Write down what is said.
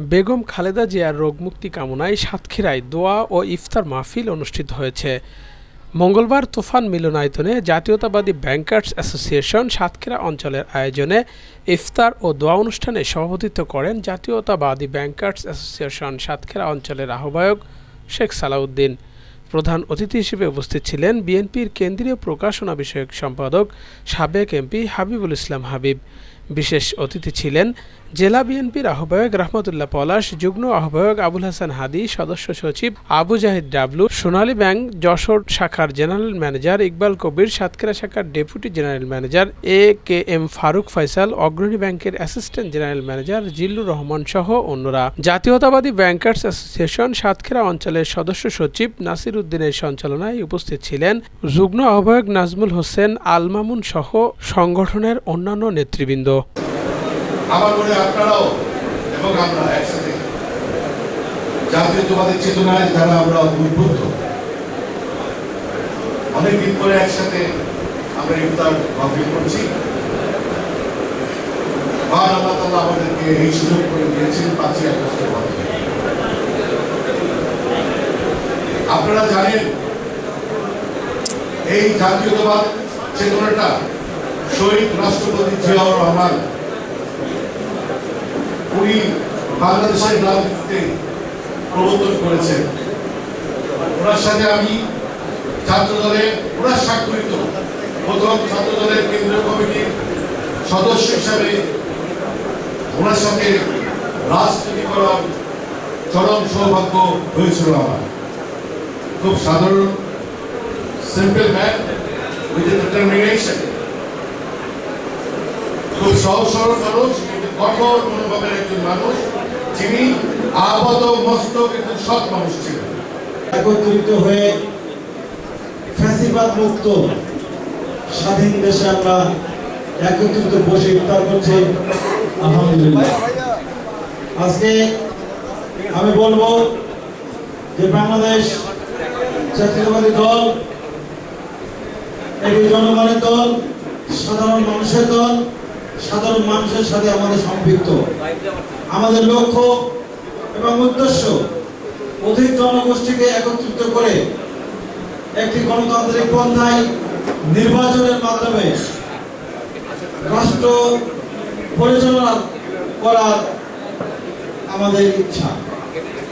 বেগম খালেদা জিয়ার রোগমুক্তি কামনায় সাতক্ষীরায় দোয়া ও ইফতার মাহফিল অনুষ্ঠিত হয়েছে। মঙ্গলবার তুফান মিলনায়তনে জাতীয়তাবাদী ব্যাংকার্স অ্যাসোসিয়েশন সাতক্ষীরা অঞ্চলের আয়োজনে ইফতার ও দোয়া অনুষ্ঠানে সভাপতিত্ব করেন জাতীয়তাবাদী ব্যাংকার্স অ্যাসোসিয়েশন সাতক্ষীরা অঞ্চলের আহ্বায়ক শেখ সালাউদ্দিন। প্রধান অতিথি হিসেবে উপস্থিত ছিলেন বিএনপির কেন্দ্রীয় প্রকাশনা বিষয়ক সম্পাদক সাবেক এমপি হাবিবুল ইসলাম হাবিব। বিশেষ অতিথি ছিলেন জেলা বিএনপির আহ্বায়ক রহমতুল্লাহ পলাশ, যুগ্ম আহ্বায়ক আবুল হাসান হাদি, সদস্য সচিব আবু জাহিদ ডাবলু, সোনালী ব্যাংক যশোর শাখার জেনারেল ম্যানেজার ইকবাল কবির, সাতক্ষীরা শাখার deputy general manager A K M Faruk Faisal, Agrani ব্যাংকের assistant general manager Zillur Rahman সহ অন্যরা। জাতীয়তাবাদী ব্যাংকার্স অ্যাসোসিয়েশন সাতক্ষীরা অঞ্চলের সদস্য সচিব নাসির উদ্দিনের সঞ্চালনায় উপস্থিত ছিলেন যুগ্ম আহ্বায়ক নাজমুল হোসেন আলমামুন সহ সংগঠনের অন্যান্য নেতৃবৃন্দ। আমার মনে আপনারাও এবং আমরা একসাথে জাতীয়তাবাদী চেতনায় যারা আমরা উদ্বুদ্ধ, অনেকদিন পরে একসাথে আমরা ইফতার মাহফিল করছি। মহান আল্লাহ তাআলা আমাদেরকে এই সুযোগ করে দিয়েছেন পাঁচই আগস্টের মাধ্যমে। আপনারা জানেন, এই জাতীয়তাবাদ চেতনাটা শহীদ রাষ্ট্রপতি জিয়াউর রহমান, উনি বাংলাদেশের রাজনীতিতে প্রবর্তন করেছেন। ওনার সাথে আমি ছাত্র দলের ওনার স্বাক্ষরিত প্রথম ছাত্র দলের কেন্দ্রীয় কমিটির সদস্য হিসাবে ওনার সাথে রাজনীতি করার চরম সৌভাগ্য হয়েছিল আমার। খুব সাধারণ সিম্পল ম্যান উইথ ডিটারমিনেশন সরল মানুষ কিন্তু মানুষ একত্রিত হয়ে ফ্যাসিবাদ স্বাধীন দেশে আমরা একত্রিত বসে ইফতার করছি। আলহামদুলিল্লাহ। আজকে আমি বলব যে বাংলাদেশ জাতীয়তাবাদী দল এটি জনগণের দল, সাধারণ মানুষের দল সাধারণ মানুষের সাথে আমাদের সম্পৃক্ত। আমাদের লক্ষ্য এবং উদ্দেশ্য অধিক জনগোষ্ঠীকে একত্রিত করে একটি গণতান্ত্রিক পন্থায় নির্বাচনের মাধ্যমে রাষ্ট্র পরিচালনা করার আমাদের ইচ্ছা।